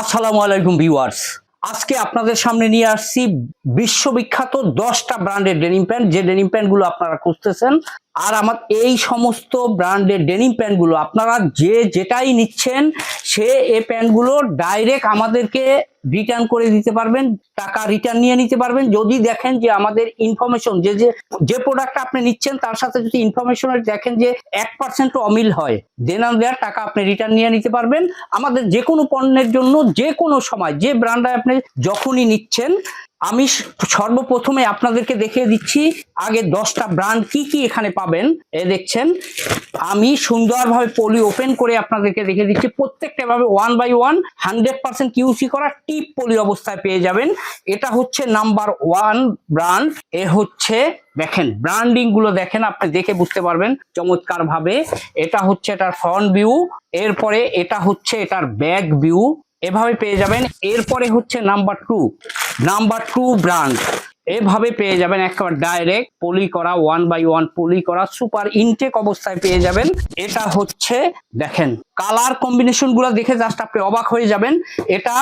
আসসালামু আলাইকুম ভিউয়ার্স। আজকে আপনাদের সামনে নিয়ে আসছি বিশ্ববিখ্যাত দশটা ব্র্যান্ডের ডেনিম প্যান্ট। যে ডেনিম প্যান্টগুলো আপনারা খুঁজতেছেন, আর আমার এই সমস্ত ব্র্যান্ডের ডেনিম প্যান্টগুলো, আপনারা যে যেটাই নিচ্ছেন, সে এ প্যান্টগুলো ডাইরেক্ট আমাদেরকে রিটার্ন করে দিতে পারবেন, টাকা রিটার্ন নিয়ে নিতে পারবেন। যদি দেখেন যে আমাদের ইনফরমেশন যে যে যে প্রোডাক্টটা আপনি নিচ্ছেন, তার সাথে যদি ইনফরমেশনের দেখেন যে এক পার্সেন্ট অমিল হয় দেন আর দেয়ার টাকা আপনি রিটার্ন নিয়ে নিতে পারবেন। আমাদের যে কোনো পণ্যের জন্য যে কোনো সময়, যে ব্র্যান্ডে আপনি যখনই নিচ্ছেন আমি সর্বপ্রথমে আপনাদেরকে দেখিয়ে দিচ্ছি আগে দশটা ব্র্যান্ড কি কি এখানে পাবেন। এ দেখছেন, আমি সুন্দরভাবে পলি ওপেন করে আপনাদেরকে দেখিয়ে দিচ্ছি। প্রত্যেকটা ভাবে one by one, hundred percent QC করা টিপ পলি অবস্থায় পেয়ে যাবেন। এটা হচ্ছে নাম্বার ওয়ান ব্র্যান্ড। এ হচ্ছে, দেখেন, ব্র্যান্ডিংগুলো দেখেন, আপনি দেখে বুঝতে পারবেন চমৎকার ভাবে এটা হচ্ছে এটার ফ্রন্ট ভিউ, এরপরে এটা হচ্ছে এটার ব্যাক ভিউ। এভাবে পেয়ে যাবেন। এরপরে হচ্ছে number two number two brand এভাবে পেয়ে যাবেন একেবারে ডাইরেক্ট পলি করা ওয়ান বাই ওয়ান পলি করা সুপার ইনটেক অবস্থায় পেয়ে যাবেন। এটা হচ্ছে, দেখেন কালার কম্বিনেশনগুলো দেখে জাস্ট আপনি অবাক হয়ে যাবেন। এটা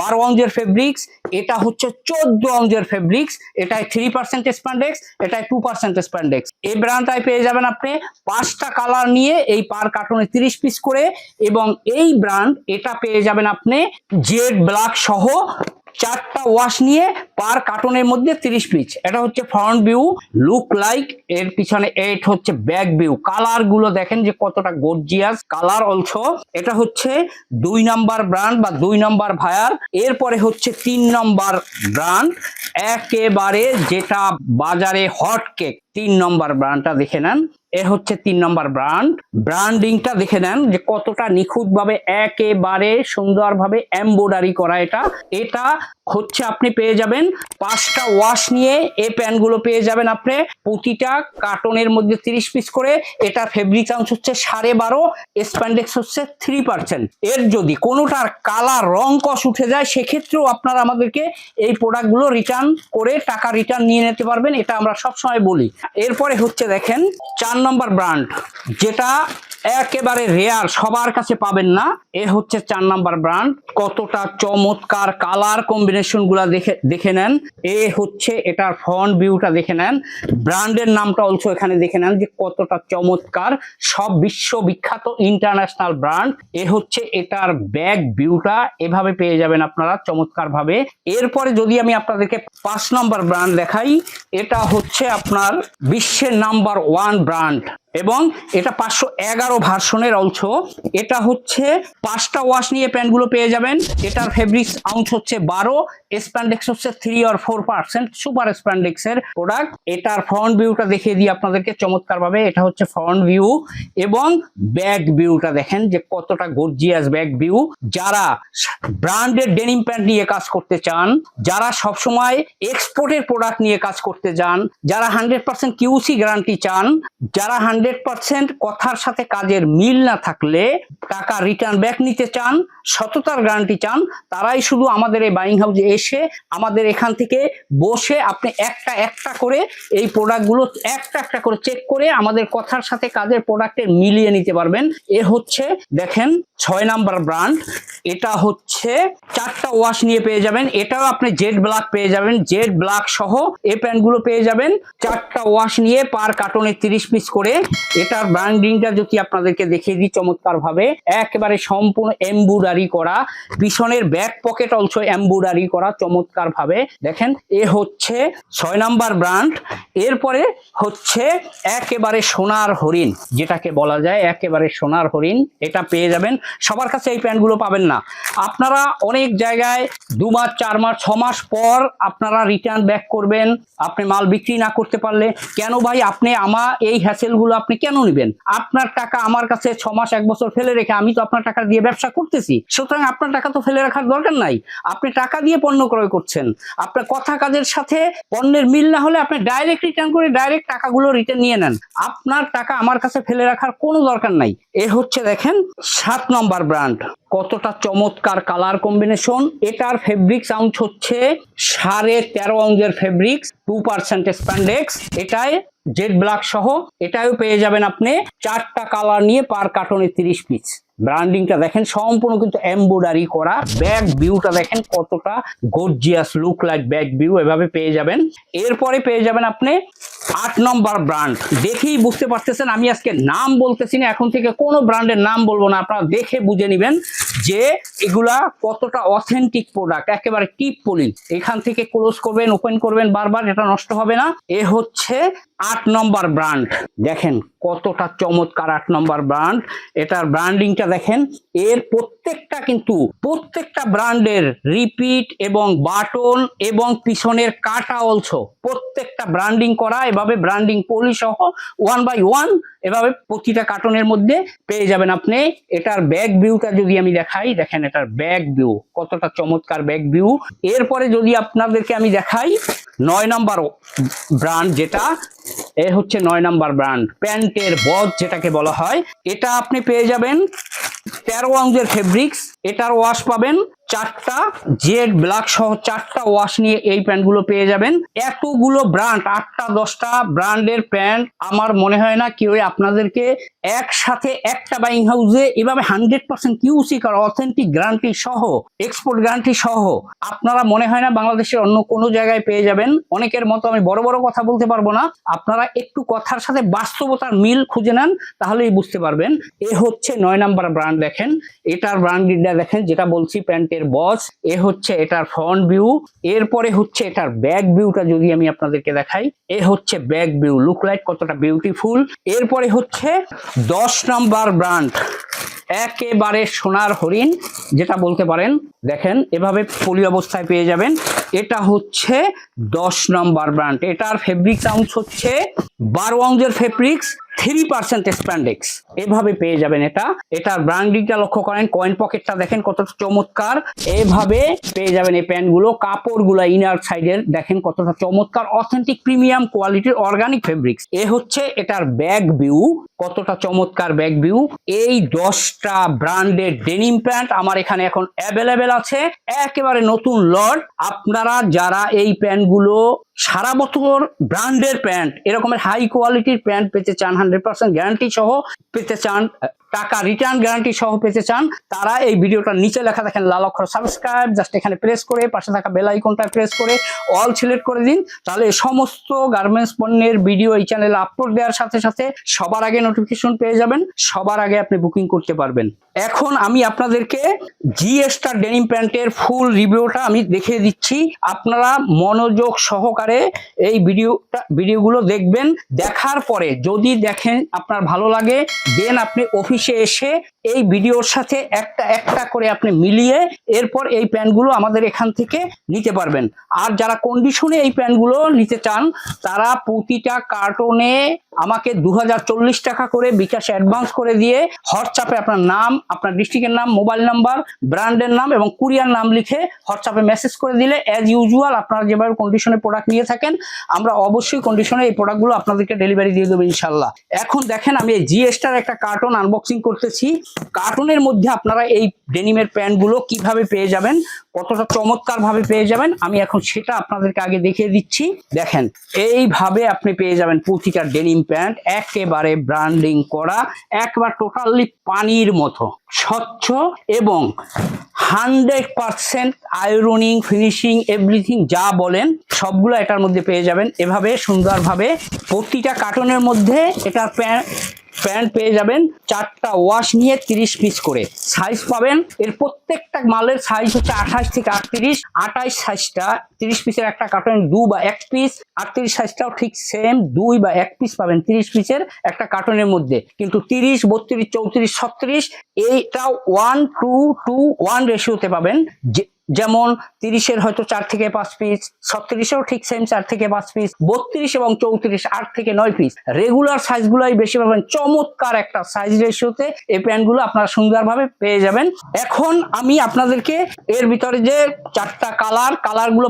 বারো অঞ্জের ফেব্রিক্স এটা হচ্ছে চোদ্দ অঞ্জের ফেব্রিক্স এটায় থ্রি পার্সেন্ট স্প্যান্ডেক্স এটায় টু পার্সেন্ট স্প্যান্ডেক্স এই ব্র্যান্ডটায় পেয়ে যাবেন আপনি পাঁচটা কালার নিয়ে এই পার কার্টুনে তিরিশ পিস করে, এবং এই ব্র্যান্ড এটা পেয়ে যাবেন আপনি জেড ব্ল্যাক সহ চারটা ওয়াশ নিয়ে পার কার্টনের মধ্যে তিরিশ পিস এটা হচ্ছে ফ্রন্ট ভিউ লুক লাইক এর পিছনে এইট হচ্ছে ব্যাক ভিউ কালারগুলো দেখেন যে কতটা গর্জিয়াস কালার অলসো এটা হচ্ছে দুই নাম্বার ব্র্যান্ড বা দুই নাম্বার ভায়ার এরপরে হচ্ছে তিন নাম্বার ব্র্যান্ড একেবারে যেটা বাজারে হট কেক তিন নম্বর ব্র্যান্ডটা দেখে নেন। এ হচ্ছে তিন নম্বর ব্র্যান্ড ব্র্যান্ডিংটা দেখে নেন যে কতটা নিখুঁত ভাবে একেবারে সুন্দরভাবে এমব্রয়ডারি করা এটা। এটা হচ্ছে আপনি পেয়ে যাবেন পাঁচটা ওয়াশ নিয়ে এই প্যান্টগুলো পেয়ে যাবেন আপনি। প্রতিটা কার্টনের মধ্যে তিরিশ পিস করে। এটা ফেব্রিক চান্স হচ্ছে সাড়ে বারো স্প্যান্ডেক্স হচ্ছে থ্রি পার্সেন্ট এর যদি কোনোটার কালার রং কস উঠে যায়, সেক্ষেত্রেও আপনারা আমাদেরকে এই প্রোডাক্টগুলো রিটার্ন করে টাকা রিটার্ন নিয়ে নিতে পারবেন। এটা আমরা সবসময় বলি। এরপরে হচ্ছে দেখেন, চার নম্বর ব্র্যান্ড যেটা একেবারে রেয়ার সবার কাছে পাবেন না। এ হচ্ছে চার নাম্বার ব্র্যান্ড কতটা চমৎকার কালার কম্বিনেশনগুলা দেখে দেখে নেন। এ হচ্ছে এটার ফ্রন্ট ভিউটা দেখে নেন। ব্র্যান্ডের নামটা অলসো এখানে দেখে নেন যে কতটা চমৎকার। সব বিশ্ববিখ্যাত ইন্টারন্যাশনাল ব্র্যান্ড এ হচ্ছে এটার ব্যাক ভিউটা এভাবে পেয়ে যাবেন আপনারা চমৎকার ভাবে এরপরে যদি আমি আপনাদেরকে পাঁচ নম্বর ব্র্যান্ড দেখাই, এটা হচ্ছে আপনার বিশ্বের নাম্বার ওয়ান ব্র্যান্ড এবং এটা পাঁচশো এগারো ভার্সনের অংশ। এটা হচ্ছে পাঁচটা ওয়াশ নিয়ে প্যান্টগুলো পেয়ে যাবেন। এটার ফেব্রিক্স আউন্স হচ্ছে বারো। স্প্যান্ডেক্স হচ্ছে থ্রি আর ফোর পার্সেন্ট সুপার স্প্যান্ডেক্স এর প্রোডাক্ট এটার ফ্রন্ট ভিউটা দেখিয়ে দিই আপনাদেরকে চমৎকার ভাবে এটা হচ্ছে ফ্রন্ট ভিউ এবং ব্যাক ভিউটা দেখেন যে কতটা গর্জিয়াস ব্যাক ভিউ যারা ব্র্যান্ডেড ডেনিম প্যান্ট নিয়ে কাজ করতে চান, যারা সবসময় এক্সপোর্টের প্রোডাক্ট নিয়ে কাজ করতে চান, যারা হান্ড্রেড পার্সেন্ট কিউসি গ্যারান্টি চান, যারা পার্সেন্ট কথার সাথে কাজের মিল না থাকলে টাকা রিটার্ন ব্যাক নিতে চান, সততার গ্যারান্টি চান, তারাই শুধু আমাদের এই বাইং হাউসে এসে আমাদের এখান থেকে বসে আপনি একটা একটা করে এই প্রোডাক্টগুলো একটা একটা করে চেক করে আমাদের কথার সাথে কাজের প্রোডাক্টের মিলিয়ে নিতে পারবেন। এ হচ্ছে, দেখেন, ছয় নাম্বার ব্র্যান্ড এটা হচ্ছে চারটা ওয়াশ নিয়ে পেয়ে যাবেন, এটাও আপনি জেড ব্ল্যাক পেয়ে যাবেন জেড ব্ল্যাক সহ এ প্যান্টগুলো পেয়ে যাবেন। চারটা ওয়াশ নিয়ে পার কার্টনে তিরিশ পিস করে এটার ব্র্যান্ডিংটা যদি আপনাদেরকে দেখিয়ে দিই চমৎকার ভাবে একেবারে সম্পূর্ণ এম্বুডারি করা পিছনের ব্যাক পকেট অংশ এম্বুডারি করা চমৎকার ভাবে দেখেন, এ হচ্ছে ছয় নাম্বার ব্র্যান্ড এরপরে হচ্ছে একেবারে সোনার হরিণ, যেটাকে বলা যায় একেবারে সোনার হরিণ, এটা পেয়ে যাবেন। সবার কাছে এই প্যান্টগুলো পাবেন না। আপনারা অনেক জায়গায় দু মাস, চার মাস, ছ মাস পর আপনারা রিটার্ন ব্যাক করবেন, আপনি মাল বিক্রি না করতে পারলে। কেন ভাই? আপনি আমার এই হ্যাসেলগুলো আপনি কেন নেবেন? আপনার টাকা আমার কাছে ছ মাস এক বছর ফেলে রেখে আমি তো আপনার টাকা দিয়ে ব্যবসা করতেছি। সুতরাং আপনার টাকা তো ফেলে রাখার দরকার নাই। আপনি টাকা দিয়ে পণ্য ক্রয় করছেন। আপনার কথা কাজের সাথে পণ্যের মিল না হলে আপনি ডাইরেক্ট রিটার্ন করে ডাইরেক্ট টাকাগুলো রিটার্ন নিয়ে নেন। আপনার টাকা আমার কাছে ফেলে রাখার কোনো দরকার নাই। এ হচ্ছে দেখেন সাত নম্বর ব্র্যান্ড কতটা চমৎকার কালার কম্বিনেশন এটার ফেব্রিক্স আউন্স হচ্ছে সাড়ে তেরো অঙ্গের ফেব্রিক্স টু পার্সেন্ট স্প্যান্ডেক্স এটায় জেড ব্ল্যাক সহ এটাও পেয়ে যাবেন আপনি চারটা কালার নিয়ে পার কার্টনে তিরিশ পিস ব্র্যান্ডিংটা দেখেন, সম্পূর্ণ কিন্তু এমব্রয়ডারি করা। ব্যাক ভিউটা দেখেন কতটা gorgeous look like back view এভাবে পেয়ে যাবেন। এরপরে পেয়ে যাবেন আপনি আট নম্বর ব্র্যান্ড দেখেই বুঝতে পারতেছেন, আমি আজকে নাম বলতেছি না, এখন থেকে কোনো ব্র্যান্ডের নাম বলব না, আপনারা দেখে বুঝে নেবেন যে এগুলা কতটা অথেন্টিক প্রোডাক্ট একেবারে টিপ পলিন এখান থেকে ক্লোজ করবেন ওপেন করবেন, বারবার এটা নষ্ট হবে না। এ হচ্ছে আট নম্বর ব্র্যান্ড দেখেন কতটা চমৎকার আট নম্বর ব্র্যান্ড এটার ব্র্যান্ডিংটা দেখেন, এর প্রত্যেকটা কিন্তু প্রত্যেকটা ব্র্যান্ডের রিপিট এবং বাটন এবং পিছনের কাটা অলসো, প্রত্যেকটা ব্র্যান্ডিং করা, এভাবে ব্র্যান্ডিং পলি সহ ওয়ান বাই ওয়ান এভাবে প্রতিটা কার্টনের মধ্যে পেয়ে যাবেন আপনি। এটার ব্যাক ভিউটা যদি আমি দেখাই, দেখেন এটার ব্যাক ভিউ, কতটা চমৎকার ব্যাক ভিউ। এরপরে যদি আপনাদেরকে আমি দেখাই, নয় নাম্বার ব্র্যান্ড যেটা এ হচ্ছে নয় নাম্বার ব্র্যান্ড। প্যান্টের বদ যেটাকে বলা হয়, এটা আপনি পেয়ে যাবেন তেরো আউন্সের ফেব্রিক্স এটার ওয়াশ পাবেন। চারটা জেড ব্ল্যাক সহ চারটা ওয়াশ নিয়ে এই প্যান্টগুলো পেয়ে যাবেন। এতগুলো ব্র্যান্ড, আটটা, দশটা ব্র্যান্ডের প্যান্ট আমার মনে হয় না কেউ আপনাদেরকে একসাথে একটা বাইং হাউসে এভাবে হান্ড্রেড পার্সেন্ট কিউসি কার অথেন্টিক গ্যারান্টি সহ এক্সপোর্ট গ্যারান্টি সহ, আপনারা মনে হয় না বাংলাদেশের অন্য কোনো জায়গায় পেয়ে যাবেন। অনেকের মতো আমি বড় বড় কথা বলতে পারব না। আপনারা একটু কথার সাথে বাস্তবতার মিল খুঁজে নেন, তাহলেই বুঝতে পারবেন। এ হচ্ছে নয় নাম্বার ব্র্যান্ড দেখেন। এটার ব্র্যান্ডিংটা দেখেন, যেটা বলছি প্যান্টের বস এ হচ্ছে এটার ফ্রন্ট ভিউ এরপরে হচ্ছে এটার ব্যাক ভিউটা যদি আমি আপনাদেরকে দেখাই, এ হচ্ছে ব্যাক ভিউ লুক লাইক কতটা বিউটিফুল এরপরে হচ্ছে দশ নাম্বার ব্র্যান্ড একেবারে সোনার হরিণ, যেটা বলতে পারেন, দেখেন, এভাবে পলি অবস্থায় পেয়ে যাবেন, এটা হচ্ছে দশ নম্বর ব্র্যান্ড এটার ফেব্রিক আউন্স হচ্ছে বারো আউন্সের ফেব্রিক্স থ্রি পার্সেন্ট স্প্যান্ডেক্স এভাবে পেয়ে যাবেন এটা। এটার ব্র্যান্ডিংটা লক্ষ্য করেন কয়েন পকেটটা দেখেন কতটা চমৎকার। এভাবে পেয়ে যাবেন এই প্যান্টগুলো। কাপড়গুলো ইনার সাইডের দেখেন কতটা চমৎকার। অথেন্টিক প্রিমিয়াম কোয়ালিটির অর্গানিক ফেব্রিক্স এ হচ্ছে এটার ব্যাক ভিউ কতটা চমৎকার ব্যাক ভিউ এই দশটা ব্র্যান্ডের ডেনিম প্যান্ট আমার এখানে এখন অ্যাভেলেবেল আছে। একেবারে নতুন লট। আপনারা যারা এই প্যান্টগুলো সারা বছর ব্র্যান্ডের প্যান্ট এরকমের হাই কোয়ালিটির প্যান্ট পেতে চান হান্ড্রেড পার্সেন্ট গ্যারান্টি সহ, পেতে চান টাকা রিটার্ন গ্যারান্টি সহ পেতে চান, তারা এই ভিডিওটার নিচে লেখা দেখেন লাল অক্ষর সাবস্ক্রাইব জাস্ট এখানে প্রেস করে, পাশে থাকা বেল আইকনটা প্রেস করে অল সিলেক্ট করে দিন। তাহলে সমস্ত গার্মেন্টস পণ্যের ভিডিও এই চ্যানেলে আপলোড দেওয়ার সাথে সাথে সবার আগে নোটিফিকেশন পেয়ে যাবেন, সবার আগে আপনি বুকিং করতে পারবেন। এখন আমি আপনাদেরকে জি স্টার ডেনিম প্যান্টের ফুল রিভিউটা আমি দেখিয়ে দিচ্ছি। আপনারা মনোযোগ সহকারে এই ভিডিওটা ভিডিওগুলো দেখবেন, দেখার পরে যদি দেখেন আপনার ভালো লাগে দেন আপনি অফিসে এসে এই ভিডিওর সাথে একটা একটা করে আপনি মিলিয়ে এরপর এই প্যান্টগুলো আমাদের এখান থেকে নিতে পারবেন। আর যারা কন্ডিশনে এই প্যান্টগুলো নিতে চান, তারা প্রতিটা কার্টনে আমাকে দু হাজার চল্লিশ টাকা করে বিকাশে অ্যাডভান্স করে দিয়ে হোয়াটসঅ্যাপে আপনার নাম, আপনার ডিস্ট্রিক্টের নাম মোবাইল নাম্বার ব্র্যান্ডের নাম এবং কুরিয়ার নাম লিখে হোয়াটসঅ্যাপে মেসেজ করে দিলে অ্যাজ ইউজুয়াল আপনারা যেভাবে কন্ডিশনে প্রোডাক্ট নিয়ে থাকেন, আমরা অবশ্যই কন্ডিশনে এই প্রোডাক্টগুলো আপনাদেরকে ডেলিভারি দিয়ে দেবো ইনশাল্লাহ এখন দেখেন আমি এই জিএসটার একটা কার্টন আনবক্সিং করতেছি। কার্টুনের মধ্যে আপনারা এই ডেনিমের প্যান্টগুলো কীভাবে পেয়ে যাবেন, কতটা চমৎকার ভাবে পেয়ে যাবেন, আমি এখন সেটা আপনাদেরকে আগে দেখিয়ে দিচ্ছি। দেখেন, এইভাবে আপনি পেয়ে যাবেন প্রতিটা ডেনিম প্যান্ট, একেবারে ব্র্যান্ডিং করা, একবার টোটালি পানির মতো, স্বচ্ছ এবং hundred percent ironing finishing everything যা বলেন, সবগুলো এটার মধ্যে পেয়ে যাবেন। এভাবে সুন্দরভাবে প্রতিটা কার্টনের মধ্যে এটার প্যান্ট পেয়ে যাবেন চারটা ওয়াশ নিয়ে তিরিশ পিস করে। সাইজ পাবেন, এর প্রত্যেকটা মালের সাইজ হচ্ছে আঠাশ থেকে আটত্রিশ, আঠাশ সাইজটা তিরিশ পিসের একটা কার্টন দু বা এক পিস আটত্রিশ সাইজটাও ঠিক সেম দুই বা এক পিস পাবেন তিরিশ পিসের একটা কার্টনের মধ্যে। কিন্তু তিরিশ, বত্রিশ, চৌত্রিশ, ছত্রিশ এইটা ওয়ান টু টু ওয়ান রেশিওতে পাবেন। যে যেমন তিরিশের হয়তো চার থেকে পাঁচ পিস ছত্রিশেও ঠিক সেম চার থেকে পাঁচ পিস বত্রিশ এবং চৌত্রিশ আট থেকে নয় পিস রেগুলার সাইজগুলোই বেশি পাবেন। চমৎকার একটা সাইজ রেশিওতে এই প্যান্টগুলো আপনারা সুন্দরভাবে পেয়ে যাবেন। এখন আমি আপনাদেরকে এর ভিতরে যে চারটা কালার কালারগুলো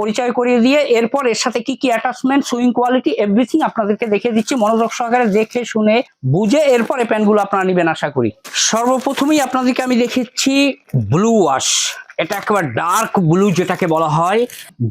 পরিচয় করিয়ে দিয়ে এরপর এর সাথে কি কি অ্যাটাচমেন্ট সুইং কোয়ালিটি এভরিথিং আপনাদেরকে দেখে দিচ্ছি। মনোযোগ সহকারে দেখে, শুনে, বুঝে এরপর এই প্যান্টগুলো আপনারা নেবেন আশা করি। সর্বপ্রথমেই আপনাদেরকে আমি দেখেছি ব্লু ওয়াশ এটা একেবারে ডার্ক ব্লু যেটাকে বলা হয়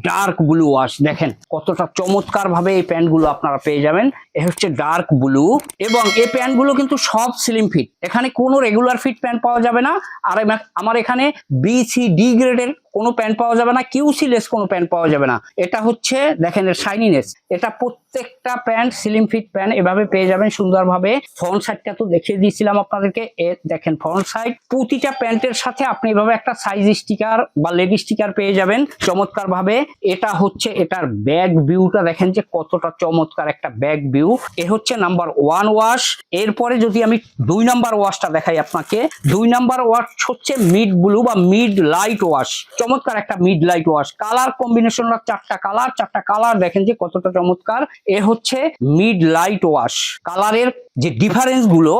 ডার্ক ব্লু ওয়াশ দেখেন, কতটা চমৎকার ভাবে এই প্যান্টগুলো আপনারা পেয়ে যাবেন। এ হচ্ছে ডার্ক ব্লু এবং এই প্যান্টগুলো কিন্তু সব স্লিম ফিট এখানে কোনো রেগুলার ফিট প্যান্ট পাওয়া যাবে না। আর আমার এখানে বি সি ডি গ্রেডের কোনো প্যান্ট পাওয়া যাবে না কিউসি লেস কোনো প্যান্ট পাওয়া যাবে না। এটা হচ্ছে, দেখেন এর শাইনিনেস এটা প্রত্যেকটা প্যান্ট স্লিম ফিট প্যান্ট এভাবে পেয়ে যাবেন সুন্দরভাবে। ফ্রন্ট সাইডটা তো দেখিয়ে দিয়েছিলাম আপনাদেরকে। এ দেখেন ফ্রন্ট সাইড প্রতিটা প্যান্টের সাথে আপনি এভাবে একটা সাইজ স্টিকার বা লেগ স্টিকার পেয়ে যাবেন চমৎকার ভাবে এটা হচ্ছে এটার ব্যাক ভিউটা দেখেন যে কতটা চমৎকার একটা ব্যাক ভিউ এ হচ্ছে নাম্বার ওয়ান ওয়াশ এরপরে যদি আমি দুই নাম্বার ওয়াশটা দেখাই আপনাকে। দুই নাম্বার ওয়াশ হচ্ছে মিড ব্লু বা মিড লাইট ওয়াশ চমৎকার একটা mid light wash colour combination চারটা কালার চারটা কালার দেখেন যে কতটা চমৎকার। এ হচ্ছে মিড লাইট ওয়াশ কালারের যে ডিফারেন্সগুলো,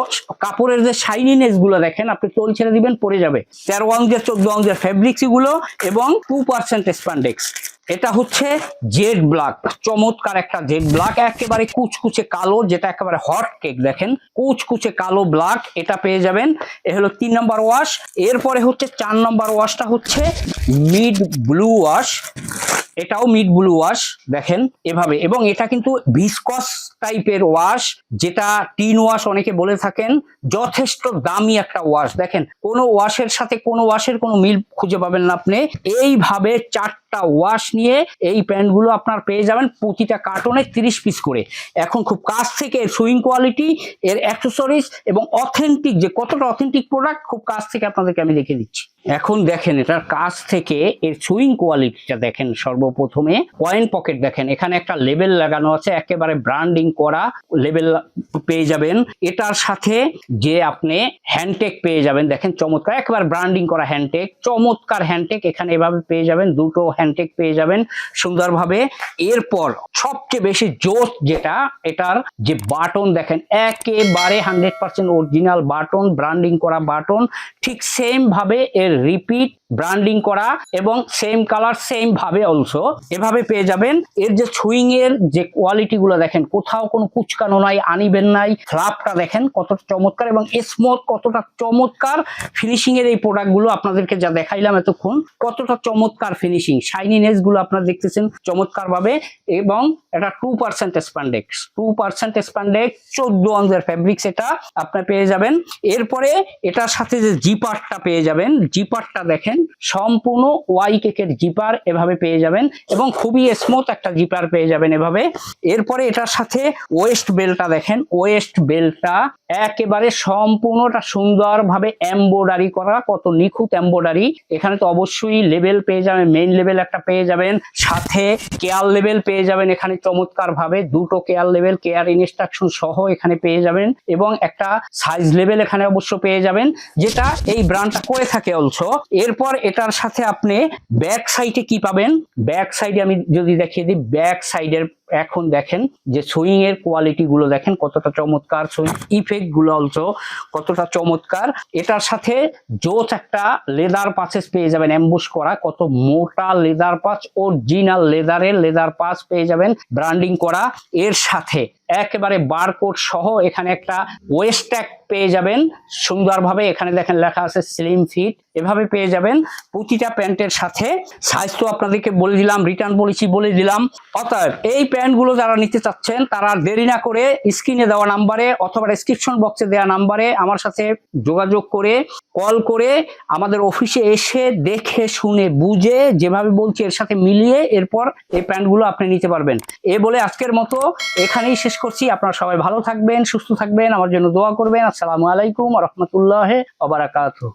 কাপড়ের যে শাইনিনেসগুলো, দেখেন আপনি তোল ছেড়ে দিবেন পরে যাবে। তেরো অঙ্গের চোদ্দ অঙ্গের ফেব্রিক্সগুলো এবং টু পার্সেন্ট স্প্যান্ডেক্স এটা হচ্ছে জেড ব্ল্যাক, চমৎকার একটা জেড ব্ল্যাক, একেবারে কুচকুচে কালো, যেটা একেবারে হট কেক দেখেন। কুচকুচে কালো ব্ল্যাক, এটা পেয়ে যাবেন। এ হলো তিন নম্বর ওয়াশ। এরপরে হচ্ছে চার নম্বর ওয়াশটা হচ্ছে মিড ব্লু ওয়াশ। এটাও মিড ব্লু ওয়াশ, দেখেন এভাবে। এবং এটা কিন্তু ভিসকস টাইপের ওয়াশ, যেটা টিন ওয়াশ অনেকে বলে থাকেন। যথেষ্ট দামি একটা ওয়াশ, দেখেন। কোনো ওয়াশের সাথে কোনো ওয়াশের কোনো মিল খুঁজে পাবেন না আপনি। এইভাবে চারটা ওয়াশ নিয়ে এই প্যান্টগুলো আপনার পেয়ে যাবেন প্রতিটা কার্টনে তিরিশ পিস করে। এখন খুব কাছ থেকে সুইং কোয়ালিটি এর অ্যাক্সেসরিজ এবং অথেন্টিক যে কতটা অথেন্টিক প্রোডাক্ট খুব কাছ থেকে আপনাদেরকে আমি দেখে দিচ্ছি। এখন দেখেন এটার কাছ থেকে এর সুইং কোয়ালিটিটা দেখেন সর্বপ্রথমে। পয়েন্ট পকেট দেখেন, এখানে একটা লেবেল লাগানো আছে, একেবারে ব্র্যান্ডিং করা লেবেল পেয়ে যাবেন। এটার সাথে যে আপনি হ্যান্ডটেক পেয়ে যাবেন, দেখেন চমৎকার, একেবারে ব্র্যান্ডিং করা হ্যান্ডটেক চমৎকার হ্যান্ডটেক এখানে এভাবে পেয়ে যাবেন, দুটো হ্যান্ডটেক পেয়ে যাবেন সুন্দরভাবে। এরপর সবচেয়ে বেশি জোস যেটা, এটার যে বাটন দেখেন, একেবারে hundred percent original button branding করা বাটন, ঠিক সেম ভাবে এর রিপিট ব্র্যান্ডিং করা এবং সেম কালার সেম ভাবে অলসো এভাবে পেয়ে যাবেন। এর যে সুইং এর যে কোয়ালিটি গুলো দেখেন, কোথাও কোনো কুচকানো নাই, আনিবেন নাই ফ্লাপটা দেখেন কতটা চমৎকার এবং স্মুথ কতটা চমৎকার ফিনিশিং এর এই প্রোডাক্টগুলো আপনাদেরকে যা দেখাইলাম এতক্ষণ, কতটা চমৎকার ফিনিশিং শাইনিনেসগুলো আপনারা দেখতেছেন চমৎকার ভাবে এবং এটা two percent spandex two percent spandex চোদ্দ অঞ্জের ফেব্রিক্স এটা আপনি পেয়ে যাবেন। এরপরে এটার সাথে যে জিপারটা পেয়ে যাবেন জিপারটা দেখেন সম্পূর্ণ ওয়াই কেকের জিপার এভাবে পেয়ে যাবেন এবং খুবই স্মুথ একটা জিপার পেয়ে যাবেন এভাবে। এরপরে এটার সাথে ওয়েস্ট বেলটা দেখেন। ওয়েস্ট বেলটা একেবারে সম্পূর্ণটা সুন্দরভাবে এম্বোডারি করা, কত নিখুঁত এম্বোডারি এখানে তো অবশ্যই লেভেল পেয়ে যাবেন মেইন লেভেল একটা পেয়ে যাবেন। সাথে কেয়ার লেভেল পেয়ে যাবেন এখানে চমৎকার ভাবে দুটো কেয়ার লেভেল কেয়ার ইনস্ট্রাকশন সহ এখানে পেয়ে যাবেন এবং একটা সাইজ লেভেল এখানে অবশ্য পেয়ে যাবেন, যেটা এই ব্র্যান্ডটা করে থাকে অলসো এরপর এটার সাথে আপনি ব্যাক সাইডে কি পাবেন? ব্যাক সাইডে আমি যদি দেখিয়ে দিই ব্যাক সাইডের এখন দেখেন যে সুইং এর কোয়ালিটি গুলো দেখেন, কতটা চমৎকার সুইং ইফেক্টগুলো অলসো কতটা চমৎকার। এটার সাথে জোচ একটা লেদার পাচেস পেয়ে যাবেন অ্যাম্বুশ করা, কত মোটা লেদার পাচ অরিজিনাল লেদারের লেদার পাচ পেয়ে যাবেন ব্র্যান্ডিং করা। এর সাথে একেবারে বারকোড সহ এখানে একটা ওয়েস্ট ট্যাগ পেয়ে যাবেন, সুন্দরভাবে এখানে দেখেন লেখা আছে স্লিম ফিট এভাবে পেয়ে যাবেন। প্রতিটা প্যান্টের সাথে সাইজ তো আপনাদেরকে বলে দিলাম রিটার্ন পলিসি বলে দিলাম। অতএব এই প্যান্টগুলো যারা নিতে চাচ্ছেন, তারা দেরি না করে স্ক্রিনে দেওয়া নাম্বারে অথবা ডেসক্রিপশন বক্সে দেওয়া নাম্বারে আমার সাথে যোগাযোগ করে কল করে আমাদের অফিসে এসে দেখে, শুনে, বুঝে, যেভাবে বলছি এর সাথে মিলিয়ে এরপর এই প্যান্টগুলো আপনি নিতে পারবেন। এ বলে আজকের মতো এখানেই শেষ করছি। আপনারা সবাই ভালো থাকবেন, সুস্থ থাকবেন। আমার জন্য দোয়া করবেন। আসসালামু আলাইকুম রহমতুল্লাহ ওবারাকাতু